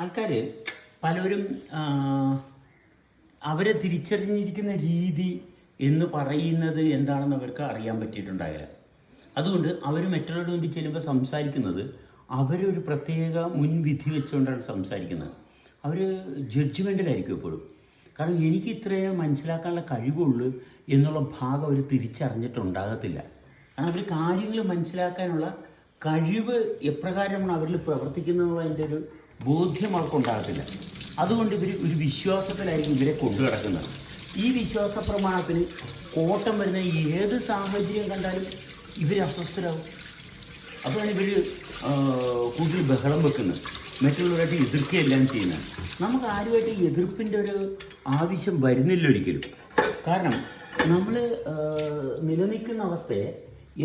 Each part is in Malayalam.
ആൾക്കാർ പലരും അവരെ തിരിച്ചറിഞ്ഞിരിക്കുന്ന രീതി എന്ന് പറയുന്നത് എന്താണെന്ന് അവർക്ക് അറിയാൻ പറ്റിയിട്ടുണ്ടാകില്ല അതുകൊണ്ട് അവർ മറ്റുള്ളവരുടെ മുമ്പിൽ ചെല്ലുമ്പോൾ സംസാരിക്കുന്നത് അവരൊരു പ്രത്യേക മുൻവിധി വെച്ചുകൊണ്ടാണ് സംസാരിക്കുന്നത്. അവർ ജഡ്ജ്മെന്റിലായിരിക്കും എപ്പോഴും. കാരണം എനിക്ക് ഇത്രയേ മനസ്സിലാക്കാനുള്ള കഴിവുള്ളൂ എന്നുള്ള ഭാഗം അവർ തിരിച്ചറിഞ്ഞിട്ടുണ്ടാകത്തില്ല. കാരണം അവർ കാര്യങ്ങൾ മനസ്സിലാക്കാനുള്ള കഴിവ് എപ്രകാരമാണ് അവരിൽ പ്രവർത്തിക്കുന്നതിന്റെ ഒരു ബോധ്യം അവർക്കുണ്ടാകത്തില്ല അതുകൊണ്ട് ഇവർ ഒരു വിശ്വാസത്തിലായിരിക്കും ഇവരെ കൊണ്ടു കിടക്കുന്നത് ഈ വിശ്വാസ പ്രമാണത്തിന് കോട്ടം വരുന്ന ഏത് സാഹചര്യം കണ്ടാലും ഇവർ അസ്വസ്ഥരാകും അതാണ് ഇവർ കൂടുതൽ ബഹളം വെക്കുന്നത്. മറ്റുള്ളവരായിട്ട് എതിർക്കുകയെല്ലാം ചെയ്യുന്നത്. നമുക്ക് ആരുമായിട്ട് എതിർപ്പിന്റെ ഒരു ആവശ്യം വരുന്നില്ല ഒരിക്കലും. കാരണം നമ്മൾ നിലനിൽക്കുന്ന അവസ്ഥയെ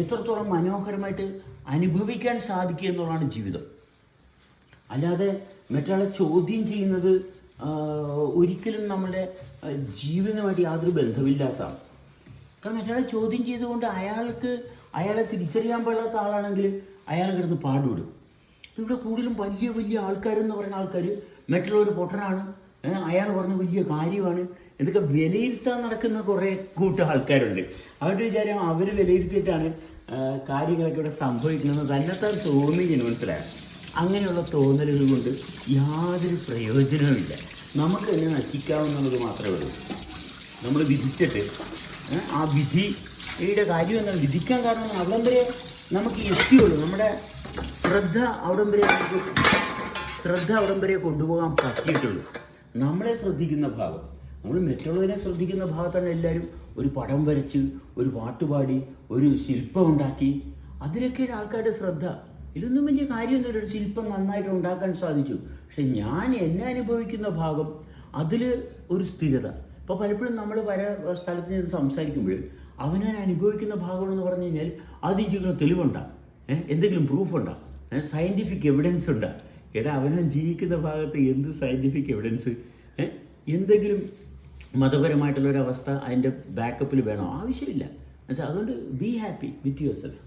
എത്രത്തോളം മനോഹരമായിട്ട് അനുഭവിക്കാൻ സാധിക്കുക എന്നുള്ളതാണ് ജീവിതം. അല്ലാതെ മറ്റൊരാളെ ചോദ്യം ചെയ്യുന്നത് ഒരിക്കലും നമ്മുടെ ജീവനുമായിട്ട് യാതൊരു ബന്ധമില്ലാത്തതാണ്. കാരണം മറ്റൊരാളെ ചോദ്യം ചെയ്തുകൊണ്ട് അയാൾക്ക് അയാളെ തിരിച്ചറിയാൻ പാടില്ലാത്ത ആളാണെങ്കിൽ അയാൾ കിടന്ന് പാടുവിടും. ഇവിടെ കൂടുതലും വലിയ വലിയ ആൾക്കാരെന്ന് പറയുന്ന ആൾക്കാർ മറ്റുള്ളവർ പൊട്ടനാണ് അയാൾ പറഞ്ഞ വലിയ കാര്യമാണ്. എന്നൊക്കെ വിലയിരുത്താൻ നടക്കുന്ന കുറേ കൂട്ട ആൾക്കാരുണ്ട്. അവരുടെ വിചാരം അവർ വിലയിരുത്തിയിട്ടാണ് കാര്യങ്ങളൊക്കെ ഇവിടെ സംഭവിക്കുന്നത്. തന്നെത്താൻ തോന്നുകയാണ് മനസ്സിലായോ? അങ്ങനെയുള്ള തോന്നലുകൾ കൊണ്ട് യാതൊരു പ്രയോജനവുമില്ല. നമുക്ക് തന്നെ നശിക്കാവുന്നത് മാത്രമേ ഉള്ളൂ. നമ്മൾ വിധിച്ചിട്ട് ആ വിധിയുടെ കാര്യം എന്നാൽ വിധിക്കാൻ കാരണം അവിടം വരെ നമുക്ക് എത്തിയുള്ളൂ നമ്മുടെ ശ്രദ്ധ അവിടം വരെ നമുക്ക് ശ്രദ്ധ അവിടം വരെ കൊണ്ടുപോകാൻ പറ്റിയിട്ടുള്ളൂ. നമ്മളെ ശ്രദ്ധിക്കുന്ന ഭാഗം. നമ്മൾ മറ്റുള്ളവരെ ശ്രദ്ധിക്കുന്ന ഭാഗത്താണ് എല്ലാവരും ഒരു പടം വരച്ച് ഒരു പാട്ടുപാടി ഒരു ശില്പം ഉണ്ടാക്കി. അതിലൊക്കെയാണ് ആൾക്കാരുടെ ശ്രദ്ധ. ഇതൊന്നും വലിയ കാര്യമൊന്നുമില്ല ഒരു ശില്പം നന്നായിട്ട് ഉണ്ടാക്കാൻ സാധിച്ചു. പക്ഷെ ഞാൻ എന്നെ അനുഭവിക്കുന്ന ഭാഗം അതിൽ ഒരു സ്ഥിരത. ഇപ്പോൾ പലപ്പോഴും നമ്മൾ പല സ്ഥലത്ത് നിന്ന് സംസാരിക്കുമ്പോൾ അവനെ അനുഭവിക്കുന്ന ഭാഗമെന്ന് പറഞ്ഞു കഴിഞ്ഞാൽ ആദ്യം ചോദിക്കുന്ന തെളിവുണ്ടാകും എന്തെങ്കിലും പ്രൂഫ് ഉണ്ടാകും സയന്റിഫിക് എവിഡൻസ് ഉണ്ടാകും എടാ അവനെ ജീവിക്കുന്ന ഭാഗത്ത് എന്ത് സയന്റിഫിക് എവിഡൻസ് എന്തെങ്കിലും മതപരമായിട്ടുള്ളൊരവസ്ഥ അതിന്റെ ബാക്കപ്പിൽ വേണോ? ആവശ്യമില്ല. എന്നുവെച്ചാൽ അതുകൊണ്ട് be happy with your self